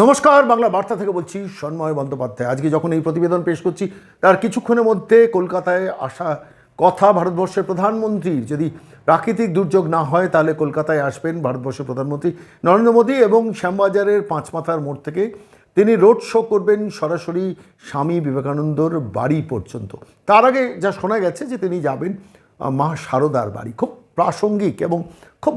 নমস্কার, বাংলা বার্তা থেকে বলছি সন্ময় বন্দ্যোপাধ্যায়। আজকে যখন এই প্রতিবেদন পেশ করছি, তার কিছুক্ষণের মধ্যে কলকাতায় আসা কথা ভারতবর্ষের প্রধানমন্ত্রীর যদি প্রাকৃতিক দুর্যোগ না হয়, তাহলে কলকাতায় আসবেন ভারতবর্ষের প্রধানমন্ত্রী নরেন্দ্র মোদী এবং শ্যামবাজারের পাঁচমাথার মোড় থেকে তিনি রোড শো করবেন সরাসরি স্বামী বিবেকানন্দর বাড়ি পর্যন্ত। তার আগে যা শোনা গেছে যে তিনি যাবেন মা শারদার বাড়ি। খুব প্রাসঙ্গিক এবং খুব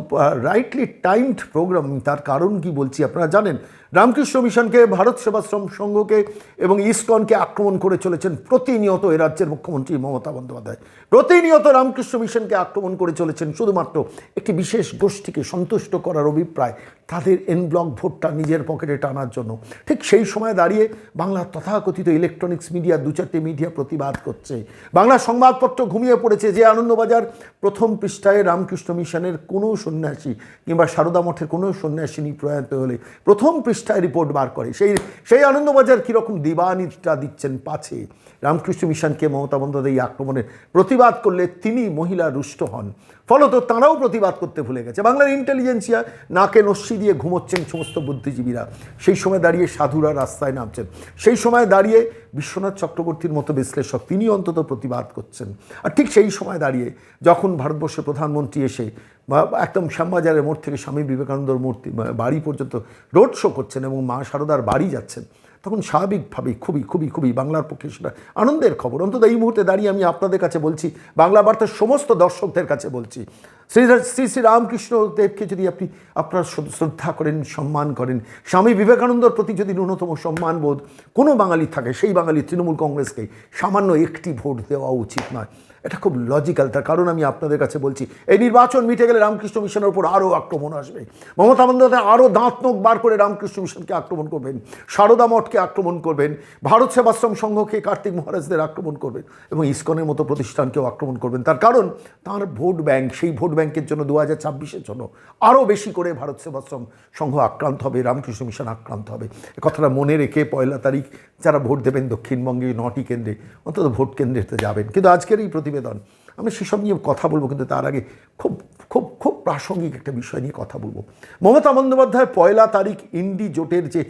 রাইটলি টাইমড প্রোগ্রাম তার কারণ কি বলছি আপনারা জানেন? রামকৃষ্ণ মিশনকে, ভারত সেবাশ্রম সংঘকে এবং ইসকনকে আক্রমণ করে চলেছেন প্রতিনিয়ত এ রাজ্যের মুখ্যমন্ত্রী মমতা বন্দ্যোপাধ্যায়। প্রতিনিয়ত রামকৃষ্ণ মিশনকে আক্রমণ করে চলেছেন শুধুমাত্র একটি বিশেষ গোষ্ঠীকে সন্তুষ্ট করার অভিপ্রায়, তাদের এন ব্লক ভোটটা নিজের পকেটে টানার জন্য। ঠিক সেই সময় দাঁড়িয়ে বাংলার তথাকথিত ইলেকট্রনিক্স মিডিয়া দু চারটে মিডিয়া প্রতিবাদ করছে। বাংলা সংবাদপত্র ঘুমিয়ে পড়েছে যে আনন্দবাজার প্রথম পৃষ্ঠায় রামকৃষ্ণ মিশনের কোনো সন্ন্যাসী কিংবা সারদা মঠের কোনো সন্ন্যাসিনী প্রয়াত হলে। প্রথম পৃষ্ঠায় রিপোর্ট বার করে। সেই সেই আনন্দবাজার কীরকম দিবানিটা দিচ্ছেন পাছে? রামকৃষ্ণ মিশনকে মমতা বন্দ্যোপাধ্যায় আক্রমণের প্রতিবাদ করলে তিনি মহিলা রুষ্ট হন। ফলত তাঁরাও প্রতিবাদ করতে ভুলে গেছে। বাংলার ইন্টেলিজেন্সিয়া নাকে নস্যি দিয়ে ঘুমোচ্ছেন সমস্ত বুদ্ধিজীবীরা। সেই সময় দাঁড়িয়ে সাধুরা রাস্তায় নামছেন। সেই সময় দাঁড়িয়ে বিশ্বনাথ চক্রবর্তীর মতো বিশ্লেষক তিনি অন্তত প্রতিবাদ করছেন। আর ঠিক সেই সময় দাঁড়িয়ে যখন ভারতবর্ষের প্রধানমন্ত্রী এসে একদম শ্যামবাজারের মোড় থেকে স্বামী বিবেকানন্দর মূর্তি বাড়ি পর্যন্ত রোড শো করছেন এবং মা শারদার বাড়ি যাচ্ছেন তখন স্বাভাবিকভাবেই খুবই খুবই খুবই বাংলার পক্ষে সেটা আনন্দের খবর। অন্তত এই মুহূর্তে দাঁড়িয়ে আমি আপনাদের কাছে বলছি, বাংলা বার্তার সমস্ত দর্শকদের কাছে বলছি, শ্রী শ্রী শ্রী রামকৃষ্ণ দেবকে যদি আপনি আপনার শ্রদ্ধা করেন, সম্মান করেন, স্বামী বিবেকানন্দর প্রতি যদি ন্যূনতম সম্মান বোধ কোনো বাঙালি থাকে, সেই বাঙালি তৃণমূল কংগ্রেসকে সামান্য একটি ভোট দেওয়া উচিত নয়। এটা খুব লজিক্যাল তার কারণ আমি আপনাদের কাছে বলছি। এই নির্বাচন মিটে গেলে রামকৃষ্ণ মিশনের উপর আরও আক্রমণ আসবে। মমতা বন্দ্যোপাধ্যায় আরও দাঁত বার করে রামকৃষ্ণ মিশনকে আক্রমণ করবেন। সারদা মঠকে আক্রমণ করবেন। ভারত সেবাশ্রম সংঘকে কার্তিক মহারাজদের আক্রমণ করবেন এবং ইস্কনের মতো প্রতিষ্ঠানকেও আক্রমণ করবেন। তার কারণ, তার ভোট ব্যাংক, সেই ভোট ব্যাংকের জন্য দু হাজার ছাব্বিশের জন্য আরও বেশি করে ভারত সেবাশ্রম সংঘ আক্রান্ত হবে, রামকৃষ্ণ মিশন আক্রান্ত হবে। কথাটা মনে রেখে পয়লা তারিখ যারা ভোট দেবেন দক্ষিণবঙ্গে নটি কেন্দ্রে, অন্তত ভোট কেন্দ্রেতে যাবেন। কিন্তু আজকের এই প্রতিবেদন। আমরা সেসব নিয়ে কথা বলব, কিন্তু তার আগে খুব খুব খুব প্রাসঙ্গিক একটা বিষয় নিয়ে কথা বলব। মমতা বন্দ্যোপাধ্যায় পয়লা তারিখ ইন্ডি জোটের যে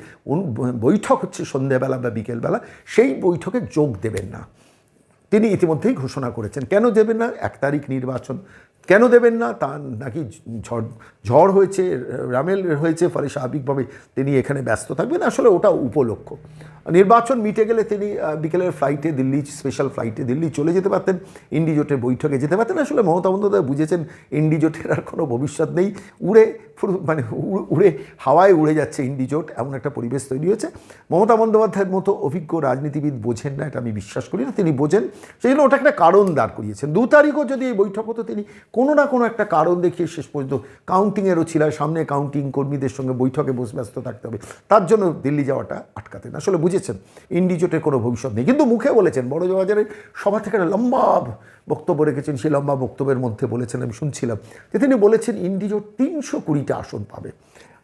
বৈঠক হচ্ছে সন্ধ্যাবেলা বা বিকেলবেলা, সেই বৈঠকে যোগ দেবেন না। তিনি ইতিমধ্যেই ঘোষণা করেছেন, কেন দেবেন না? এক তারিখ নির্বাচন কেন দেবেন না? তা নাকি ঝড় ঝড় হয়েছে রামেল হয়েছে, ফলে স্বাভাবিকভাবে তিনি এখানে ব্যস্ত থাকবেন। আসলে ওটা উপলক্ষ। নির্বাচন মিটে গেলে তিনি বিকেলের ফ্লাইটে দিল্লি স্পেশাল ফ্লাইটে দিল্লি চলে যেতে পারতেন। ইন্ডিজোটের বৈঠকে যেতে পারতেন। আসলে মমতা বন্দ্যোপাধ্যায় বুঝেছেন, ইন্ডিজোটের আর কোনো ভবিষ্যৎ নেই। উড়ে মানে উড়ে- হাওয়ায় উড়ে যাচ্ছে ইন্ডিজোট। এমন একটা পরিবেশ তৈরি হয়েছে। মমতা বন্দ্যোপাধ্যায়ের মতো অভিজ্ঞ রাজনীতিবিদ বোঝেন না, এটা আমি বিশ্বাস করি না। তিনি বোঝেন, সেই জন্য ওটা একটা কারণ দাঁড় করিয়েছেন। দু তারিখও যদি এই বৈঠক হতো, তিনি কোনো না কোনো একটা কারণ দেখিয়ে শেষ পর্যন্ত কাউন্টিংয়েরও ছিল সামনে কাউন্টিং কর্মীদের সঙ্গে বৈঠকে বসে ব্যস্ত থাকতে হবে। তার জন্য দিল্লি যাওয়াটা আটকাতেন আসলে বুঝেছেন, ইন্ডিজোটের কোনো ভবিষ্যৎ নেই। কিন্তু মুখে বলেছেন বড় বাজারের সভা থেকে একটা লম্বা বক্তব্য রেখেছেন। সেই লম্বা বক্তব্যের মধ্যে বলেছেন, আমি শুনছিলাম যে তিনি বলেছেন ইন্ডিজোট তিনশো কুড়িটা আসন পাবে।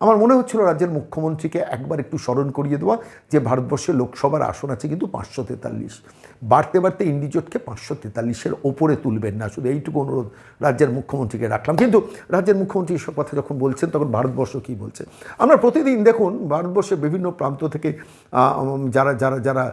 আমার মনে হচ্ছিল রাজ্যের মুখ্যমন্ত্রীকে একবার একটু স্মরণ করিয়ে দেওয়া যে ভারতবর্ষে লোকসভার আসন আছে কিন্তু পাঁচশো তেতাল্লিশ। বাড়তে বাড়তে ইন্ডিজোটকে পাঁচশো তেতাল্লিশের ওপরে তুলবেন না। শুধু এইটুকু অনুরোধ, রাজ্যের মুখ্যমন্ত্রীকে রাখলাম। কিন্তু রাজ্যের মুখ্যমন্ত্রী এসব কথা যখন বলছেন, তখন ভারতবর্ষ কি বলছে? আমরা প্রতিদিন দেখুন ভারতবর্ষে বিভিন্ন প্রান্ত থেকে যারা যারা যারা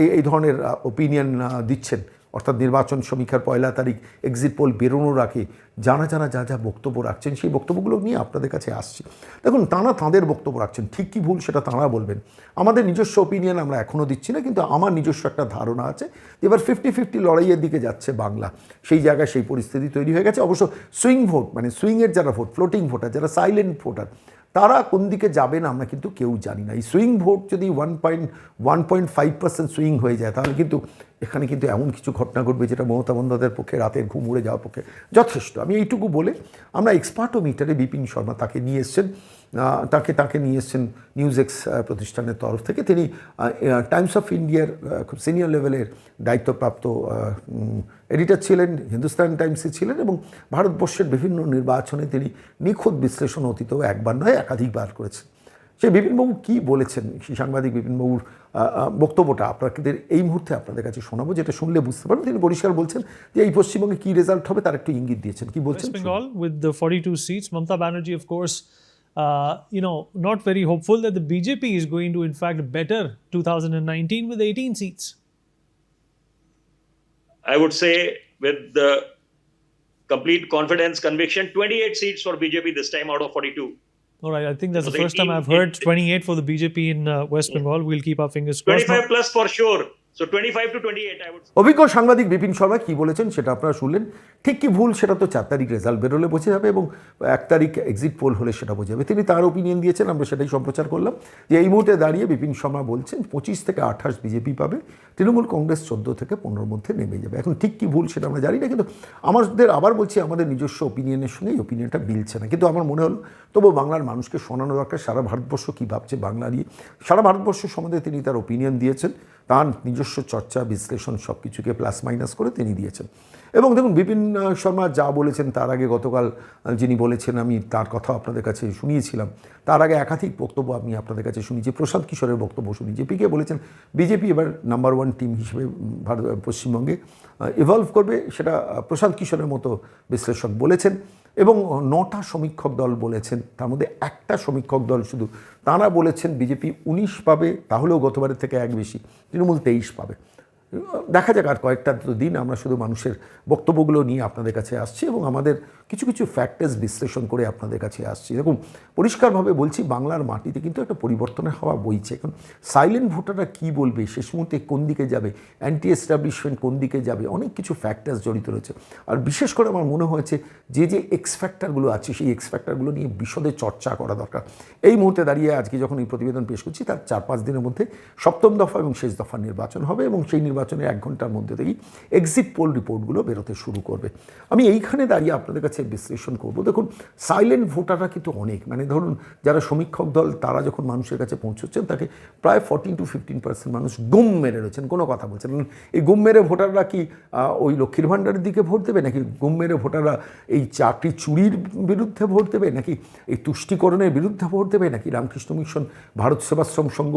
এই এই ধরনের ওপিনিয়ন দিচ্ছেন অর্থাৎ নির্বাচন সমীক্ষার পয়লা তারিখ এক্সিট পোল বেরোনোর আগে যারা জানা যা যা বক্তব্য রাখছেন, সেই বক্তব্যগুলো নিয়ে আপনাদের কাছে আসছি। দেখুন, তাঁরা তাঁদের বক্তব্য রাখছেন। ঠিক কি ভুল সেটা তাঁরা বলবেন। আমাদের নিজস্ব ওপিনিয়ন আমরা এখনও দিচ্ছি না, কিন্তু আমার নিজস্ব একটা ধারণা আছে এবার ফিফটি ফিফটি লড়াইয়ের দিকে যাচ্ছে বাংলা। সেই জায়গায় সেই পরিস্থিতি তৈরি হয়ে গেছে। অবশ্য সুইং ভোট মানে সুইংয়ের যারা ভোট ফ্লোটিং ভোটার যারা সাইলেন্ট ভোটার তারা কোন দিকে যাবে না, আমরা কিন্তু কেউ জানি না। এই সুইং ভোট যদি one point one point five percent swing হয়ে যায়, তাহলে কিন্তু এখানে কিন্তু এমন কিছু ঘটনা ঘটবে যেটা মমতা বন্দ্যোপাধ্যায়ের পক্ষে, রাতের ঘুম উড়ে যাওয়ার পক্ষে যথেষ্ট। আমি এইটুকু বলে আমরা এক্সপার্টোমিটারে বিপিন শর্মা তাকে নিয়ে এসছেন। তাকে তাকে নিয়ে এসছেন নিউজ এক্স প্রতিষ্ঠানের তরফ থেকে। তিনি টাইমস অফ ইন্ডিয়ার খুব সিনিয়র লেভেলের দায়িত্বপ্রাপ্ত এডিটর ছিলেন হিন্দুস্তান টাইমসে ছিলেন এবং ভারতবর্ষের বিভিন্ন নির্বাচনে তিনি নিখুঁত বিশ্লেষণ অতীত একবার নয় একাধিকবার করেছেন। সে বিপিনবাবু কী বলেছেন? সেই সাংবাদিক বিপিনবাবুর বক্তব্যটা আপনাদের এই মুহূর্তে আপনাদের কাছে শোনাবো যেটা শুনলে বুঝতে পারবেন। তিনি পরিষ্কার বলছেন যে এই পশ্চিমবঙ্গে কী রেজাল্ট হবে তার একটু ইঙ্গিত দিয়েছেন। কি বলছেন? West Bengal with the 42 seats. Mamta Banerjee, of course, uh, you know, not very hopeful that the BJP is going to, in fact, better 2019 with 18 seats. I would say with the complete confidence, conviction, 28 seats for BJP this time out of 42. All right, I think that's the first time I've heard 28 for the BJP in uh, West Bengal. We'll keep our fingers crossed. 25 plus for sure. So 25 to 28, I would say. অভিজ্ঞ সাংবাদিক বিপিন শর্মা কি বলেছেন সেটা আপনারা শুনলেন। ঠিক কি ভুল সেটা তো চার তারিখ রেজাল্ট বেরোলে বোঝা যাবে এবং এক তারিখ এক্সিট পোল হলে সেটা বোঝা যাবে। তিনি তার ওপিনিয়ন দিয়েছেন আমরা সেটাই সম্প্রচার করলাম। যে এই মুহূর্তে দাঁড়িয়ে বিপিন শর্মা বলছেন পঁচিশ থেকে আঠাশ বিজেপি পাবে তৃণমূল কংগ্রেস চোদ্দ থেকে পনেরোর মধ্যে নেমে যাবে। এখন ঠিক কি ভুল সেটা আমরা জানি না কিন্তু আমাদের আবার বলছি আমাদের নিজস্ব ওপিনিয়নের সঙ্গে এই ওপিনিয়নটা মিলছে না। কিন্তু আমার মনে হলো তবু বাংলার মানুষকে শোনানো দরকার। সারা ভারতবর্ষ কী ভাবছে বাংলা নিয়ে? সারা ভারতবর্ষ সম্বন্ধে তিনি তার ওপিনিয়ন দিয়েছেন। তার নিজস্ব চর্চা, বিশ্লেষণ সব কিছুকে প্লাস মাইনাস করে তিনি দিয়েছেন। এবং দেখুন, বিপিন শর্মা যা বলেছেন তার আগে গতকাল যিনি বলেছেন, আমি তার কথা আপনাদের কাছে শুনিয়েছিলাম। তার আগে একাধিক বক্তব্য আমি আপনাদের কাছে শুনিয়েছি। প্রশান্ত কিশোরের বক্তব্য শুনি জেপিকে বলেছেন, বিজেপি এবার নাম্বার ওয়ান টিম হিসেবে ভারত পশ্চিমবঙ্গে ইভলভ করবে। সেটা প্রশান্ত কিশোরের মতো বিশ্লেষক বলেছেন। এবং নটা সমীক্ষক দল বলেছেন, তার মধ্যে একটা সমীক্ষক দল শুধু, তারা বলেছেন, বিজেপি উনিশ পাবে, তাহলেও গতবারের থেকে এক বেশি। তৃণমূল তেইশ পাবে। দেখা যাক আর কয়েকটা তো দিন আমরা শুধু মানুষের বক্তব্যগুলো নিয়ে আপনাদের কাছে আসছি এবং আমাদের কিছু কিছু ফ্যাক্টার্স বিশ্লেষণ করে আপনাদের কাছে আসছি। দেখুন, পরিষ্কারভাবে বলছি, বাংলার মাটিতে কিন্তু একটা পরিবর্তনের হওয়া বইছে। এখন সাইলেন্ট ভোটাররা কী বলবে? শেষ মুহূর্তে কোন দিকে যাবে? অ্যান্টি এস্টাবলিশমেন্ট কোন দিকে যাবে? অনেক কিছু ফ্যাক্টার্স জড়িত রয়েছে। আর বিশেষ করে আমার মনে হয়েছে, যে যে এক্স ফ্যাক্টরগুলো আছে, সেই এক্স ফ্যাক্টরগুলো নিয়ে বিশদে চর্চা করা দরকার। এই মুহূর্তে দাঁড়িয়ে আজকে যখন এই প্রতিবেদন পেশ করছি, তার চার পাঁচ দিনের মধ্যে সপ্তম দফা এবং শেষ দফার নির্বাচন হবে এবং সেই নির্বাচনের এক ঘণ্টার মধ্যে থেকেই এক্সিট পোল রিপোর্টগুলো বেরোতে শুরু করবে। আমি এইখানে দাঁড়িয়ে আপনাদের কাছে বিশ্লেষণ করব। দেখুন সাইলেন্ট ভোটাররা কিন্তু অনেক। মানে ধরুন, যারা সমীক্ষক দল, তারা যখন মানুষের কাছে পৌঁছচ্ছেন, তাকে প্রায় ফর্টিন টু ফিফটিন পার্সেন্ট মানুষ গুম মেরে রয়েছেন। কোনো কথা বলছেন এই গুম মেরে ভোটাররা কি ওই লক্ষ্মীর ভাণ্ডারের দিকে ভোট দেবে? নাকি গুম মেরে ভোটাররা এই চাকরি চুরির বিরুদ্ধে ভোট দেবে? নাকি এই তুষ্টিকরণের বিরুদ্ধে ভোট দেবে? নাকি রামকৃষ্ণ মিশন, ভারত সেবাশ্রম সংঘ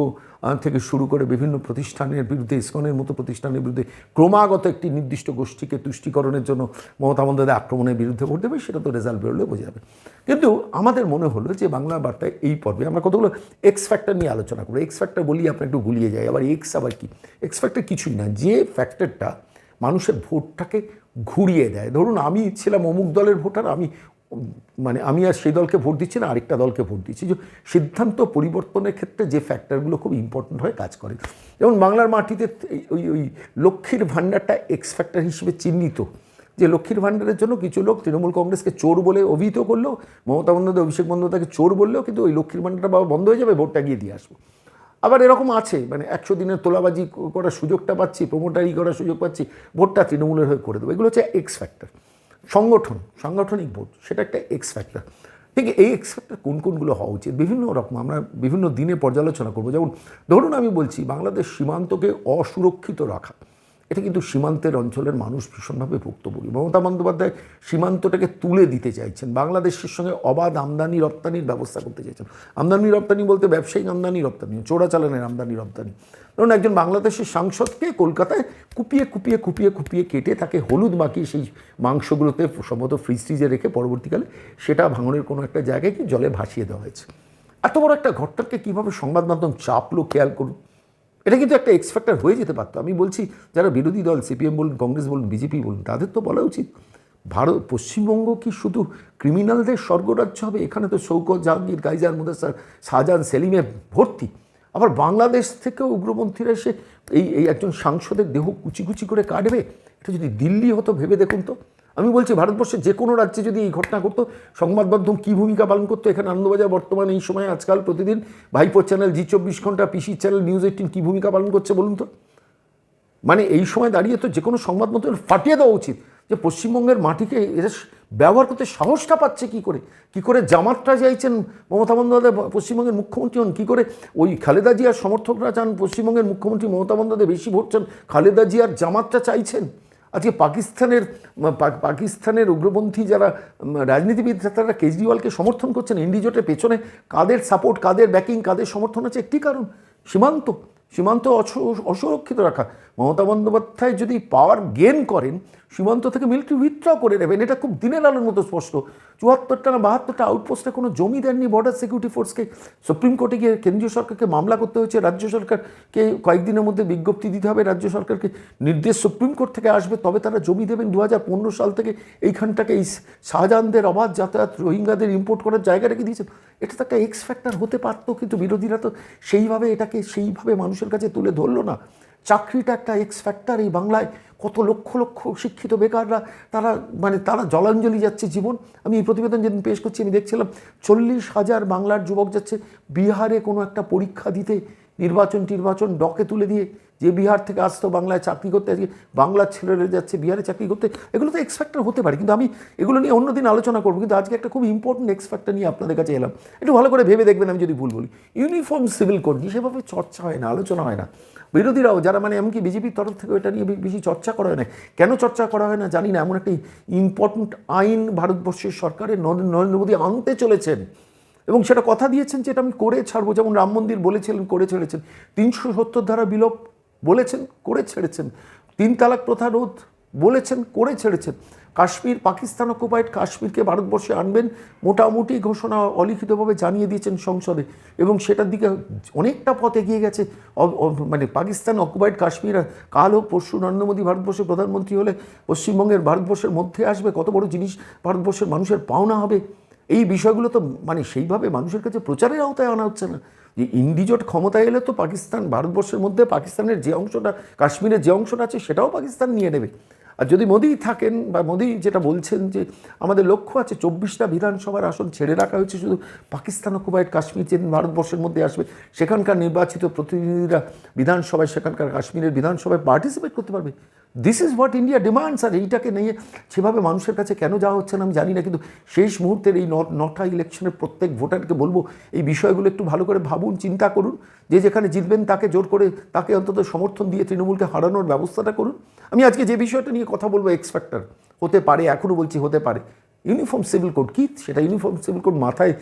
থেকে শুরু করে বিভিন্ন প্রতিষ্ঠানের বিরুদ্ধে ইসকনের মতো প্রতিষ্ঠানের বিরুদ্ধে ক্রমাগত একটি নির্দিষ্ট গোষ্ঠীকে তুষ্টিকরণের জন্য মমতা বন্দ্যোপাধ্যায় আক্রমণের বিরুদ্ধে ভোট দেবে, সেটা তো রেজাল্ট বেরোলে বোঝা যাবে। কিন্তু আমাদের মনে হলো যে বাংলা বার্তায় এই পর্বে আমরা কতগুলো এক্স ফ্যাক্টর নিয়ে আলোচনা করব। এক্স ফ্যাক্টর বলি আপনার একটু গুলিয়ে যায় আবার এক্স আবার কি? এক্স ফ্যাক্টর কিছুই না, যে ফ্যাক্টরটা মানুষের ভোটটাকে ঘুরিয়ে দেয়। ধরুন আমি ছিলাম অমুক দলের ভোটার, আমি মানে আমি আর সেই দলকে ভোট দিচ্ছি না, আরেকটা দলকে ভোট দিচ্ছি। যে সিদ্ধান্ত পরিবর্তনের ক্ষেত্রে যে ফ্যাক্টরগুলো খুব ইম্পর্ট্যান্ট হয়ে কাজ করে। যেমন বাংলার মাটিতে ওই ওই লক্ষ্মীর ভাণ্ডারটা এক্স ফ্যাক্টর হিসেবে চিহ্নিত। যে লক্ষ্মীর ভাণ্ডারের জন্য কিছু লোক তৃণমূল কংগ্রেসকে চোর বলে অভিহিত করল মমতা বন্দ্যোপাধ্যায়, অভিষেক বন্দ্যোপাধ্যায়কে চোর বললেও কিন্তু ওই লক্ষ্মীর ভাণ্ডারটা বাবা বন্ধ হয়ে যাবে, ভোটটা গিয়ে দিয়ে আসব। আবার এরকম আছে মানে একশো দিনের তোলাবাজি করার সুযোগটা পাচ্ছি প্রমোটারি করার সুযোগ পাচ্ছি, ভোটটা তৃণমূলের হয়ে করে দেবো। এগুলো হচ্ছে এক্স ফ্যাক্টর সংগঠন, সাংগঠনিক বোধ, সেটা একটা এক্স ফ্যাক্টর ঠিক এই এক্স ফ্যাক্টর কোন কোনগুলো হওয়া উচিত? বিভিন্ন রকম আমরা বিভিন্ন দিনে পর্যালোচনা করব। যেমন, ধরুন আমি বলছি, বাংলাদেশ সীমান্তকে অসুরক্ষিত রাখা। এটা কিন্তু সীমান্তের অঞ্চলের মানুষ ভীষণভাবে ভুক্তভোগী। মমতা বন্দ্যোপাধ্যায় সীমান্তটাকে তুলে দিতে চাইছেন, বাংলাদেশের সঙ্গে অবাধ আমদানি রপ্তানির ব্যবস্থা করতে চাইছেন। আমদানি রপ্তানি বলতে ব্যবসায়িক আমদানি রপ্তানি, চোরাচালানের আমদানি রপ্তানি। ধরুন একজন বাংলাদেশের সাংসদকে কলকাতায় কুপিয়ে কুপিয়ে কুপিয়ে কুপিয়ে কেটে তাকে হলুদ মাখিয়ে সেই মাংসগুলোতে সম্ভবত ফ্রিজ ফ্রিজে রেখে পরবর্তীকালে সেটা ভাঙনের কোনো একটা জায়গায় কি জলে ভাসিয়ে দেওয়া হয়েছে। এত বড় একটা ঘটনাকে কীভাবে সংবাদ মাধ্যম চাপলো, খেয়াল করুন। এটা কিন্তু একটা এক্সফ্যাক্টর হয়ে যেতে পারতো। আমি বলছি, যারা বিরোধী দল সিপিএম বলুন কংগ্রেস বলুন বিজেপি বলুন, তাদের তো বলা উচিত। ভারত, পশ্চিমবঙ্গ কি শুধু ক্রিমিনালদের স্বর্গরাজ্য হবে? এখানে তো শৌকত, জাহাঙ্গীর, গাইজার মধ্যে শাহজাহান, সেলিমে ভর্তি। আবার বাংলাদেশ থেকেও উগ্রপন্থীরা এসে এই এই একজন সাংসদের দেহ কুচি কুচি করে কাটবে? এটা যদি দিল্লি হতো, ভেবে দেখুন তো। আমি বলছি ভারতবর্ষে যে কোনো রাজ্যে যদি এই ঘটনা ঘটতো, সংবাদ মাধ্যম কী ভূমিকা পালন করতো? এখানে আনন্দবাজার বর্তমানে এই সময় আজকাল প্রতিদিন ভাইপোর চ্যানেল, জি চব্বিশ ঘণ্টা, পিসি চ্যানেল, নিউজ এইটিন কী ভূমিকা পালন করছে বলুন তো? মানে এই সময় দাঁড়িয়ে তো যে কোনো সংবাদ মাধ্যম ফাটিয়ে দেওয়া উচিত যে পশ্চিমবঙ্গের মাটিকে স- ব্যবহার করতে সাহসটা পাচ্ছে কি করে? কি করে জামাতটা চাইছেন মমতা বন্দ্যোপাধ্যায়? পশ্চিমবঙ্গের মুখ্যমন্ত্রী হন, কী করে ওই খালেদা জিয়ার সমর্থকরা চান পশ্চিমবঙ্গের মুখ্যমন্ত্রী মমতা বন্দ্যোপাধ্যায় বেশি ভোট চান? খালেদা জিয়ার জামাতটা চাইছেন? আজকে পাকিস্তানের পাকিস্তানের উগ্রপন্থী যারা রাজনীতিবিদ তারা কেজরিওয়ালকে সমর্থন করছেন ইন্ডিজোটের পেছনে। কাদের সাপোর্ট কাদের ব্যাকিং কাদের সমর্থন আছে একটি কারণ, সীমান্ত সীমান্ত অসুরক্ষিত রাখা। মমতা বন্দ্যোপাধ্যায় যদি পাওয়ার গেন করেন, সীমান্ত থেকে মিলিটারি উইথড্র করে নেবেন, এটা খুব দিনের আলোর মতো স্পষ্ট। চুয়াত্তরটা না বাহাত্তরটা আউটপোস্টে কোনো জমি দেননি বর্ডার সিকিউরিটি ফোর্সকে সুপ্রিম কোর্টে গিয়ে কেন্দ্রীয় সরকারকে মামলা করতে হয়েছে, রাজ্য সরকারকে কয়েকদিনের মধ্যে বিজ্ঞপ্তি দিতে হবে, রাজ্য সরকারকে নির্দেশ সুপ্রিম কোর্ট থেকে আসবে, তবে তারা জমি দেবেন দু হাজার পনেরো সাল থেকে। এইখানটাকে এই শাহজাহানদের অবাধ যাতায়াত রোহিঙ্গাদের ইম্পোর্ট করার জায়গা রেখে দিয়েছেন? এটা তো একটা এক্স ফ্যাক্টর হতে পারতো, কিন্তু বিরোধীরা তো সেইভাবে এটাকে সেইভাবে মানুষের কাছে তুলে ধরলো না। চাকরিটা একটা এক্স ফ্যাক্টর এই বাংলায়। কত লক্ষ লক্ষ শিক্ষিত বেকাররা, তারা মানে তারা জলাঞ্জলি যাচ্ছে জীবন। আমি এই প্রতিবেদন যেদিন পেশ করছি, আমি দেখছিলাম চল্লিশ হাজার বাংলার যুবক যাচ্ছে বিহারে কোনো একটা পরীক্ষা দিতে নির্বাচন টির্বাচন ডকে তুলে দিয়ে। যে বিহার থেকে আসতো বাংলায় চাকরি করতে, আজকে বাংলার ছেলেরা যাচ্ছে বিহারে চাকরি করতে, এগুলো তো এক্স হতে পারে। কিন্তু আমি এগুলো নিয়ে অন্যদিন আলোচনা করব। কিন্তু আজকে একটা খুব ইম্পর্টেন্ট এক্স নিয়ে আপনাদের কাছে এলাম। একটু ভালো করে ভেবে দেখবেন, আমি যদি ভুল বলি। ইউনিফর্ম সিভিল কোড নিয়ে সেভাবে চর্চা হয় না, আলোচনা হয় না। বিরোধীরাও যারা মানে এমনকি বিজেপির তরফ থেকে এটা নিয়ে বেশি চর্চা করা হয় না। কেন চর্চা করা হয় না জানি না, এমন একটা ইম্পর্টেন্ট আইন ভারতবর্ষের সরকারের নরেন্দ্র মোদী আনতে চলেছেন। এবং সেটা কথা দিয়েছেন যে এটা আমি করে ছাড়বো। যেমন রাম মন্দির বলেছিলেন, করে ছেড়েছেন তিনশো সত্তর ধারা বিলোপ বলেছেন, করে ছেড়েছেন। তিন তালাক প্রথা রোধ, বলেছেন, করে ছেড়েছেন। কাশ্মীর পাকিস্তান অকুপাইড কাশ্মীরকে ভারতবর্ষে আনবেন মোটামুটি ঘোষণা অলিখিতভাবে জানিয়ে দিয়েছেন সংসদে। এবং সেটার দিকে অনেকটা পথ এগিয়ে গেছে। মানে পাকিস্তান অকুপাইড কাশ্মীর কাল হোক, পরশু নরেন্দ্র মোদী ভারতবর্ষের প্রধানমন্ত্রী হলে পশ্চিমবঙ্গের ভারতবর্ষের মধ্যে আসবে। কত বড় জিনিস ভারতবর্ষের মানুষের পাওনা হবে। এই বিষয়গুলো তো মানে সেইভাবে মানুষের কাছে প্রচারের আওতায় আনা হচ্ছে না। যে ইন্ডিজোট ক্ষমতায় এলে তো পাকিস্তান, ভারতবর্ষের মধ্যে পাকিস্তানের যে অংশটা, কাশ্মীরের যে অংশটা আছে, সেটাও পাকিস্তান নিয়ে নেবে। আর যদি মোদি থাকেন বা মোদি যেটা বলছেন যে, আমাদের লক্ষ্য আছে চব্বিশটা বিধানসভার আসন ছেড়ে রাখা হয়েছে, শুধু পাকিস্তান অকুপাইড কাশ্মীর যেদিন ভারতবর্ষের মধ্যে আসবে। সেখানকার নির্বাচিত প্রতিনিধিরা বিধানসভায়, সেখানকার কাশ্মীরের বিধানসভায় পার্টিসিপেট করতে পারবে। This is what India demands আর এইটাকে নিয়ে সেভাবে মানুষের কাছে কেন যাওয়া হচ্ছে না আমি জানি না, কিন্তু শেষ মুহূর্তের এই নটা ইলেকশনের প্রত্যেক ভোটারকে বলব, এই বিষয়গুলো একটু ভালো করে ভাবুন, চিন্তা করুন, যে যেখানে জিতবেন তাকে জোর করে তাকে অন্তত সমর্থন দিয়ে তৃণমূলকে হারানোর ব্যবস্থাটা করুন। আমি আজকে যে বিষয়টা নিয়ে কথা বলব এক্সপেক্টার হতে পারে এখনও বলছি হতে পারে। ইউনিফর্ম সিভিল কোড কী? সেটা ইউনিফর্ম সিভিল কোড মাথায়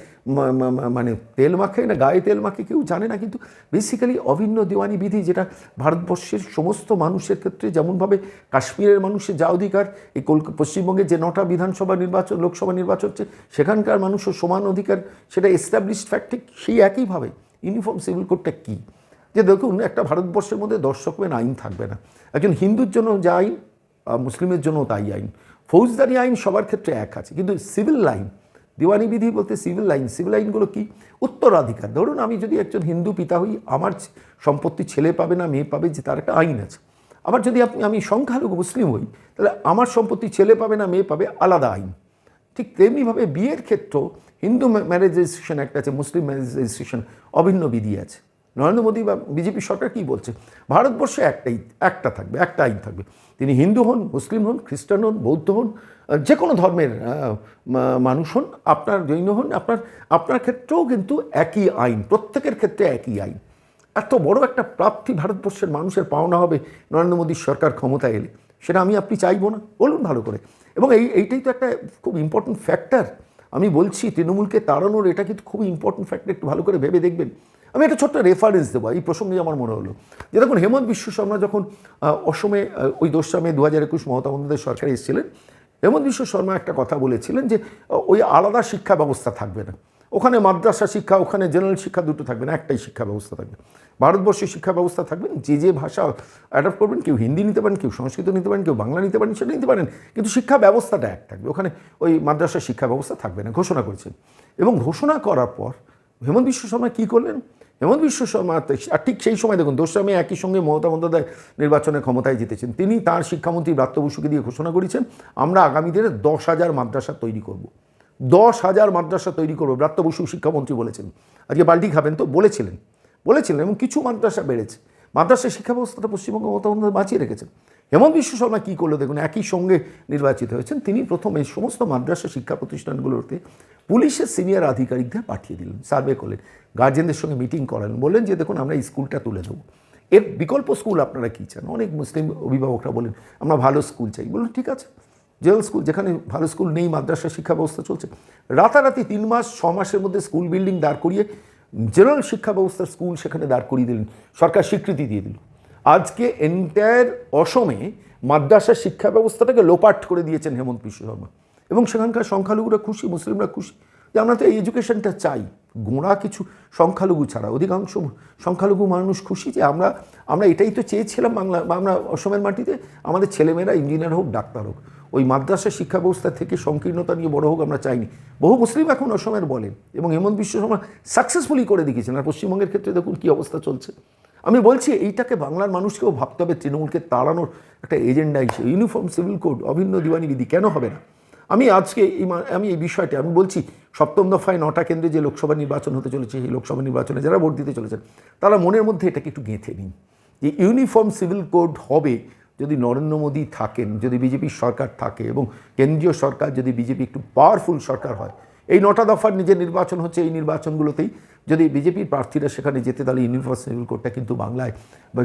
মানে তেল মাখে না, গায়ে তেল মাখে কেউ জানে না, কিন্তু বেসিক্যালি অভিন্ন দেওয়ানি বিধি যেটা ভারতবর্ষের সমস্ত মানুষের ক্ষেত্রে যেমনভাবে কাশ্মীরের মানুষের যা অধিকার, এই কলকাতা পশ্চিমবঙ্গে যে নটা বিধানসভা নির্বাচন, লোকসভা নির্বাচন হচ্ছে, সেখানকার মানুষের সমান অধিকার, সেটা এস্টাবলিশড ফ্যাক্ট ঠিক সেই একইভাবে ইউনিফর্ম সিভিল কোডটা কী? যে দেখুন, একটা ভারতবর্ষের মধ্যে দর্শকমেন আইন থাকবে না। একজন হিন্দুর জন্য যা আইন মুসলিমের জন্য তাই আইন। ফৌজদারি আইন সবার ক্ষেত্রে এক আছে, কিন্তু সিভিল লাইন, দিওয়ানি বিধি বলতে সিভিল লাইন, সিভিল আইনগুলো কি? উত্তরাধিকার। ধরুন আমি যদি একজন হিন্দু পিতা হই, আমার সম্পত্তি ছেলে পাবে না, মেয়ে পাবে, যে তার একটা আইন আছে। আবার যদি আপনি, আমি সংখ্যালঘু মুসলিম হই, তাহলে আমার সম্পত্তি ছেলে পাবে না, মেয়ে পাবে আলাদা আইন। ঠিক তেমনিভাবে বিয়ের ক্ষেত্রেও হিন্দু ম্যারেজ রেজিস্ট্রেশন একটা আছে, মুসলিম ম্যারেজ রেজিস্ট্রেশন অভিন্ন বিধি আছে। নরেন্দ্র মোদী বা বিজেপি সরকার কী বলছে? ভারতবর্ষে একটাই, একটা থাকবে, একটা আইন থাকবে। তিনি হিন্দু হন, মুসলিম হন, খ্রিস্টান হন, বৌদ্ধ হন যে কোনো ধর্মের মানুষ হন, আপনার জৈন হন, আপনার আপনার ক্ষেত্রেও কিন্তু একই আইন, প্রত্যেকের ক্ষেত্রে একই আইন। এত বড় একটা প্রাপ্তি ভারতবর্ষের মানুষের পাওনা হবে নরেন্দ্র মোদীর সরকার ক্ষমতায় এলে, সেটা আমি, আপনি চাইব না, বলুন ভালো করে। এবং এই, এইটাই তো একটা খুব ইম্পর্টেন্ট ফ্যাক্টর আমি বলছি, তৃণমূলকে তাড়ানোর এটা কিন্তু খুবই ইম্পর্টেন্ট ফ্যাক্টর একটু ভালো করে ভেবে দেখবেন। আমি একটা ছোট্ট রেফারেন্স দেবো, এই প্রসঙ্গে আমার মনে হলো। যে দেখুন, হেমন্ত বিশ্ব শর্মা যখন অসমে ওই দোসরা মে দু হাজার একুশ মমতা বন্দ্যোপাধ্যায় সরকারে এসেছিলেন, হেমন্ত বিশ্ব শর্মা একটা কথা বলেছিলেন যে ওই আলাদা শিক্ষা ব্যবস্থা থাকবে না। ওখানে মাদ্রাসা শিক্ষা, ওখানে জেনারেল শিক্ষা দুটো থাকবে না, একটাই শিক্ষা ব্যবস্থা থাকবে। ভারতবর্ষের শিক্ষা ব্যবস্থা থাকবেন যে যে ভাষা অ্যাডাপ্ট করবেন, কেউ হিন্দি নিতে পারেন, কেউ সংস্কৃত নিতে পারেন, কেউ বাংলা নিতে পারেন, সেটা নিতে পারেন, কিন্তু শিক্ষা ব্যবস্থাটা এক থাকবে। ওখানে ওই মাদ্রাসার শিক্ষা ব্যবস্থা থাকবে না, ঘোষণা করেছেন। এবং ঘোষণা করার পর হেমন্ত বিশ্ব শর্মা কী করলেন? হেমন্ত বিশ্ব শর্মা আর ঠিক সেই সময় দেখুন দোসরা মে একই সঙ্গে মমতা বন্দ্যোপাধ্যায় নির্বাচনে ক্ষমতায় জিতেছেন। তিনি তার শিক্ষামন্ত্রী ব্রাত্য বসুকে দিয়ে ঘোষণা করেছেন, আমরা আগামী দিনে দশ হাজার মাদ্রাসা তৈরি করব। দশ হাজার মাদ্রাসা তৈরি করব, ব্রাত্য বসু শিক্ষামন্ত্রী বলেছেন। আজকে বাল্টি খাবেন তো? বলেছিলেন। বলেছিলেন এবং কিছু মাদ্রাসা বেড়েছে। মাদ্রাসা শিক্ষা ব্যবস্থাটা পশ্চিমবঙ্গ মমতা বন্দ্যোপাধ্যায় বাঁচিয়ে রেখেছেন। হেমন্ত বিশ্ব শর্মা কী করল? দেখুন, একই সঙ্গে নির্বাচিত হয়েছেন। তিনি প্রথম সমস্ত মাদ্রাসা শিক্ষা প্রতিষ্ঠানগুলোতে পুলিশের সিনিয়র আধিকারিকদের পাঠিয়ে দিলেন, সার্ভে করলেন, গার্জেনদের সঙ্গে মিটিং করালেন, বললেন যে, দেখুন, আমরা স্কুলটা তুলে দেবো। এর বিকল্প স্কুল আপনারা কী চান? অনেক মুসলিম অভিভাবকরা বলেন আমরা ভালো স্কুল চাই। বলুন ঠিক আছে। জেনারেল স্কুল, যেখানে ভালো স্কুল নেই, মাদ্রাসা শিক্ষা ব্যবস্থা চলছে। রাতারাতি তিন মাস, ছ মাসের মধ্যে স্কুল বিল্ডিং দাঁড় করিয়ে জেনারেল শিক্ষা ব্যবস্থার স্কুল সেখানে দাঁড় করিয়ে দিলেন। সরকার স্বীকৃতি দিয়ে দিল। আজকে এন্টায়ার অসমে মাদ্রাসা শিক্ষা ব্যবস্থাটাকে লোপাট করে দিয়েছেন হেমন্ত বিশ্ব শর্মা। এবং সেখানকার সংখ্যালঘুরা খুশি, মুসলিমরা খুশি যে আমরা তো এই এডুকেশনটা চাই। গোঁড়া কিছু সংখ্যালঘু ছাড়া। অধিকাংশ সংখ্যালঘু মানুষ খুশি যে আমরা আমরা এটাই তো চেয়েছিলাম বাংলা, আমরা অসমের মাটিতে। আমাদের ছেলেমেয়েরা ইঞ্জিনিয়ার হোক, ডাক্তার হোক। ওই মাদ্রাসা শিক্ষা ব্যবস্থা থেকে সংকীর্ণতা নিয়ে বড় হোক আমরা চাইনি। বহু মুসলিম এখন অসমের বলেন। এবং হেমন্ত বিশ্ব শর্মা সাকসেসফুলি করে দেখিয়েছেন। আর পশ্চিমবঙ্গের ক্ষেত্রে দেখুন কী অবস্থা চলছে। আমি বলছি এইটাকে বাংলার মানুষকেও ভাবতে হবে, তৃণমূলকে তাড়ানোর একটা এজেন্ডা হিসেবে ইউনিফর্ম সিভিল কোড অভিন্ন দিওয়ানি বিধি কেন হবে না? আমি আজকে এই আমি এই বিষয়টা, আমি বলছি সপ্তম দফায় নটা কেন্দ্রে যে লোকসভা নির্বাচন হতে চলেছে, সেই লোকসভা নির্বাচনে যারা ভোট দিতে চলেছেন, তারা মনের মধ্যে এটাকে একটু গেঁথে নিন। যে ইউনিফর্ম সিভিল কোড হবে যদি নরেন্দ্র মোদী থাকেন, যদি বিজেপির সরকার থাকে এবং কেন্দ্রীয় সরকার যদি বিজেপি একটু পাওয়ারফুল সরকার হয় এই নটা দফার নিজের নির্বাচন হচ্ছে, এই নির্বাচনগুলোতেই যদি বিজেপির প্রার্থীরা সেখানে যেতে, তাহলে ইউনিফর্ম সিভিল কোডটা কিন্তু বাংলায়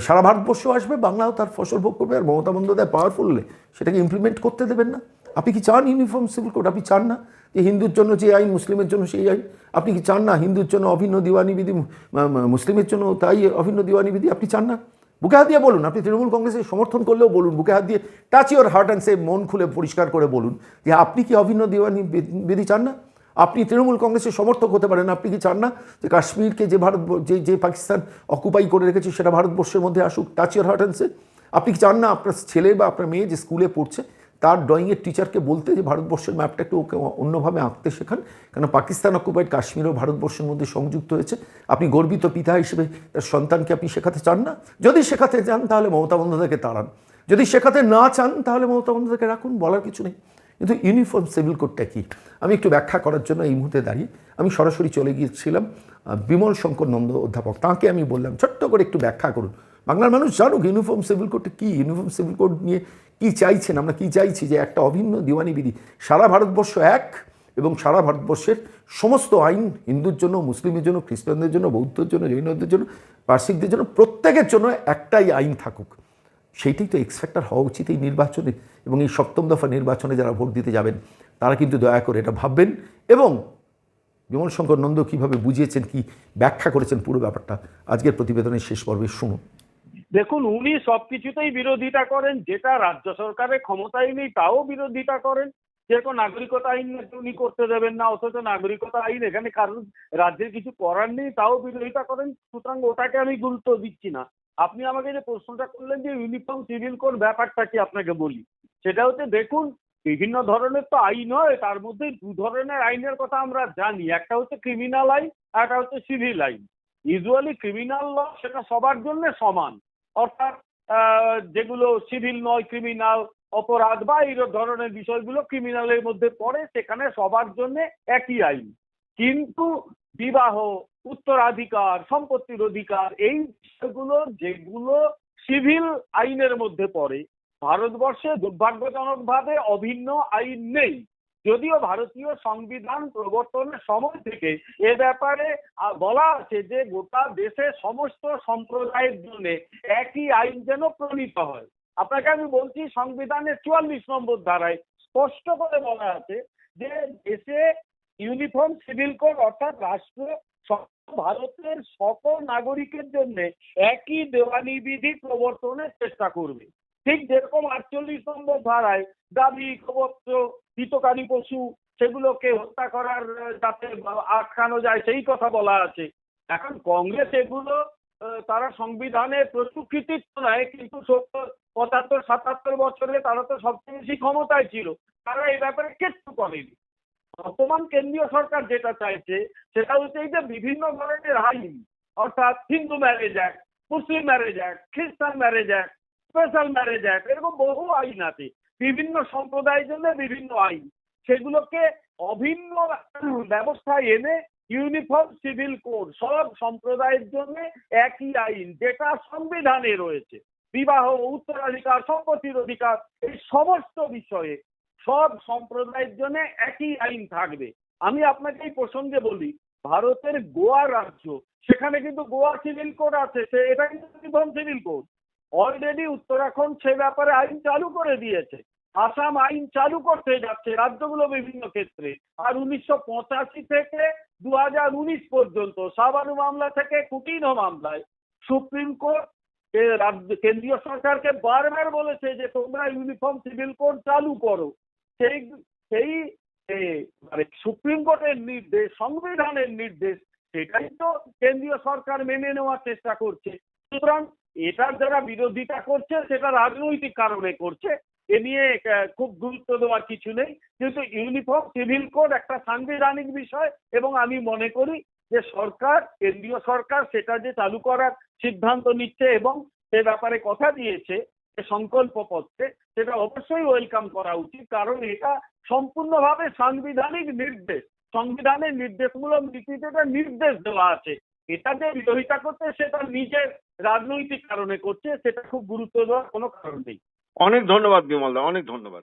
সারা ভারতবর্ষ আসবে, বাংলাও তার ফসল ভোগ করবে, আর মমতা বন্দ্যোপাধ্যায় পাওয়ারফুল হলে সেটাকে ইমপ্লিমেন্ট করতে দেবেন না। আপনি কি চান ইউনিফর্ম সিভিল কোড আপনি চান না যে হিন্দুর জন্য যে আইন, মুসলিমের জন্য সেই আইন? আপনি কি চান না হিন্দুর জন্য অভিন্ন দিওয়ানি বিধি মুসলিমের জন্য তাই অভিন্ন দিওয়ানি বিধি? আপি চান না? বুকে হাত দিয়ে বলুন, আপনি তৃণমূল কংগ্রেসের সমর্থন করলেও বলুন, বুকে হাত দিয়ে touch your heart and say মন খুলে পরিষ্কার করে বলুন যে আপনি কি অভিন্ন দিওয়ানি বিধি চান না? আপনি তৃণমূল কংগ্রেসের সমর্থক হতে পারেন, আপনি কি চান না যে কাশ্মীরকে যে ভারত যে যে পাকিস্তান অকুপাই করে রেখেছে সেটা ভারতবর্ষের মধ্যে আসুক? Touch your heart and say আপনি কি চান না আপনার ছেলে বা আপনার মেয়ে যে স্কুলে পড়ছে, তার ড্রয়িংয়ের টিচারকে বলতে যে ভারতবর্ষের ম্যাপটা একটু ওকে অন্যভাবে আঁকতে শেখান? কেন পাকিস্তান অকুপাইড কাশ্মীরও ভারতবর্ষের মধ্যে সংযুক্ত হয়েছে। আপনি গর্বিত পিতা হিসেবে তার সন্তানকে আপনি শেখাতে চান না? যদি শেখাতে চান, তাহলে মমতা বন্দ্যোপাধ্যায়কে তাড়ান। যদি শেখাতে না চান, তাহলে মমতা বন্দ্যোপাধ্যায়কে রাখুন, বলার কিছু নেই। কিন্তু ইউনিফর্ম সিভিল কোডটা কি? আমি একটু ব্যাখ্যা করার জন্য এই মুহূর্তে দাঁড়িয়ে। আমি সরাসরি চলে গিয়েছিলাম বিমল শঙ্কর নন্দ অধ্যাপক। তাকে আমি বললাম, ছোট্ট করে একটু ব্যাখ্যা করুন। বাংলার মানুষ জানুক ইউনিফর্ম সিভিল কোডটা কী? ইউনিফর্ম সিভিল কোড নিয়ে কী চাইছেন? আমরা কী চাইছি যে একটা অভিন্ন দিওয়ানি বিধি? সারা ভারতবর্ষ এক এবং সারা ভারতবর্ষের সমস্ত আইন হিন্দুর জন্য, মুসলিমের জন্য, খ্রিস্টানদের জন্য বৌদ্ধদের জন্য, জৈনদের জন্য পার্সিকদের জন্য, প্রত্যেকের জন্য একটাই আইন থাকুক। সেইটাই তো এক্সফ্যাক্টর হওয়া উচিত এই নির্বাচনে এবং এই সপ্তম দফা নির্বাচনে যারা ভোট দিতে যাবেন, তারা কিন্তু দয়া করে এটা ভাববেন এবং বিমল শঙ্কর নন্দ কীভাবে বুঝিয়েছেন, কি ব্যাখ্যা করেছেন পুরো ব্যাপারটা আজকের প্রতিবেদনের শেষ পর্বে শুনুন। দেখুন, উনি সবকিছুতেই বিরোধিতা করেন, যেটা রাজ্য সরকারের ক্ষমতায় নেই তাও বিরোধিতা করেন। যেরকম নাগরিকতা আইন উনি করতে দেবেন না, অথচ নাগরিকতা আইন এখানে কারণ রাজ্যের কিছু করার নেই, তাও বিরোধিতা করেন। সুতরাং ওটাকে আমি গুরুত্ব দিচ্ছি না। আপনি আমাকে যে প্রশ্নটা করলেন যে ইউনিফর্ম সিভিল কোড ব্যাপারটা কি আপনাকে বলি? সেটা হচ্ছে দেখুন, বিভিন্ন ধরনের তো আইন হয়, তার মধ্যে দু ধরনের আইনের কথা আমরা জানি। একটা হচ্ছে ক্রিমিনাল আইন, আর একটা হচ্ছে সিভিল আইন। ইউজুয়ালি ক্রিমিনাল ল সেটা সবার জন্য সমান। অর্থাৎ যেগুলো সিভিল নয় ক্রিমিনাল অপরাধ বা এই ধরনের বিষয়গুলো ক্রিমিনালের মধ্যে পড়ে, সেখানে সবার জন্য একই আইন। কিন্তু বিবাহ উত্তরাধিকার, সম্পত্তির অধিকার, এই বিষয়গুলো যেগুলো সিভিল আইনের মধ্যে পড়ে, ভারতবর্ষে দুর্ভাগ্যজনকভাবে অভিন্ন আইন নেই। যদিও ভারতীয় সংবিধান প্রবর্তনের সময় থেকে এ ব্যাপারে বলা আছে যে গোটা দেশের সমস্ত সম্প্রদায়ের জন্য একই আইন যেন প্রণীত হয়। আপনাকে আমি বলছি, সংবিধানের চুয়াল্লিশ নম্বর ধারায় স্পষ্ট করে বলা আছে যে দেশে ইউনিফর্ম সিভিল কোড অর্থাৎ রাষ্ট্র ভারতের সকল নাগরিকের জন্য একই দেওয়ানি বিধি প্রবর্তনের চেষ্টা করবে। ঠিক যেরকম আটচল্লিশ নম্বর ধারায় দাবি কবত্র হিতকারী পশু সেগুলোকে হত্যা করার যাতে আটকানো যায়, সেই কথা বলা আছে। এখন কংগ্রেস এগুলো তারা সংবিধানে প্রচুর কৃতিত্ব নেয়, কিন্তু সত্তর, পঁচাত্তর, সাতাত্তর বছরে তারা তো সবচেয়ে বেশি ক্ষমতায় ছিল। তারা এই ব্যাপারে কিচ্ছু করেনি। বর্তমান কেন্দ্রীয় সরকার যেটা চাইছে, সেটা হচ্ছে এই যে বিভিন্ন ধরনের আইন, অর্থাৎ Hindu marriage act Muslim marriage act খ্রিস্টান marriage act special marriage act এরকম বহু আইন আছে। বিভিন্ন সম্প্রদায়ের জন্য বিভিন্ন আইন। সেগুলোকে অভিন্ন ব্যবস্থায় এনে ইউনিফর্ম সিভিল কোড সব সম্প্রদায়ের জন্য একই আইন, যেটা সংবিধানে রয়েছে। বিবাহ, উত্তরাধিকার, সম্পত্তির অধিকার, এই সমস্ত বিষয়ে সব সম্প্রদায়ের জন্য একই আইন থাকবে। আমি আপনাকে এই প্রসঙ্গে বলি, ভারতের গোয়া রাজ্য, সেখানে কিন্তু গোয়া সিভিল কোড আছে, সে, এটা কিন্তু uniform civil code already Uttarakhand সে ব্যাপারে আইন চালু করে দিয়েছে। আসাম আইন চালু করতে যাচ্ছে রাজ্যগুলো বিভিন্ন ক্ষেত্রে। আর উনিশশো পঁচাশি থেকে দু হাজার উনিশ পর্যন্ত সাবানু মামলা থেকে কুটিনো মামলায় সুপ্রিম কোর্ট কেন্দ্রীয় সরকারকে বারবার বলেছে যে তোমরা ইউনিফর্ম সিভিল কোড চালু করো। সেই সেই মানে সুপ্রিম কোর্টের নির্দেশ, সংবিধানের নির্দেশ, সেটাই তো কেন্দ্রীয় সরকার মেনে নেওয়ার চেষ্টা করছে। সুতরাং এটার যারা বিরোধিতা করছে, সেটা রাজনৈতিক কারণে করছে, এ নিয়ে খুব গুরুত্ব দেওয়ার কিছু নেই। কিন্তু ইউনিফর্ম, সিভিল কোড একটা সাংবিধানিক বিষয়, এবং আমি মনে করি যে সরকার, কেন্দ্রীয় সরকার সেটা যে চালু করার সিদ্ধান্ত নিচ্ছে এবং সে ব্যাপারে কথা দিয়েছে সংকল্প পত্রে সেটা অবশ্যই ওয়েলকাম করা উচিত, কারণ এটা সম্পূর্ণভাবে সাংবিধানিক নির্দেশ। সংবিধানের নির্দেশমূলক নীতিতে এটা নির্দেশ দেওয়া আছে। এটা যে বিরোধিতা করছে, সেটা নিজের রাজনৈতিক কারণে করছে, সেটা খুব গুরুত্ব দেওয়ার কোনো কারণ নেই। অনেক ধন্যবাদ বিমলদা, অনেক ধন্যবাদ।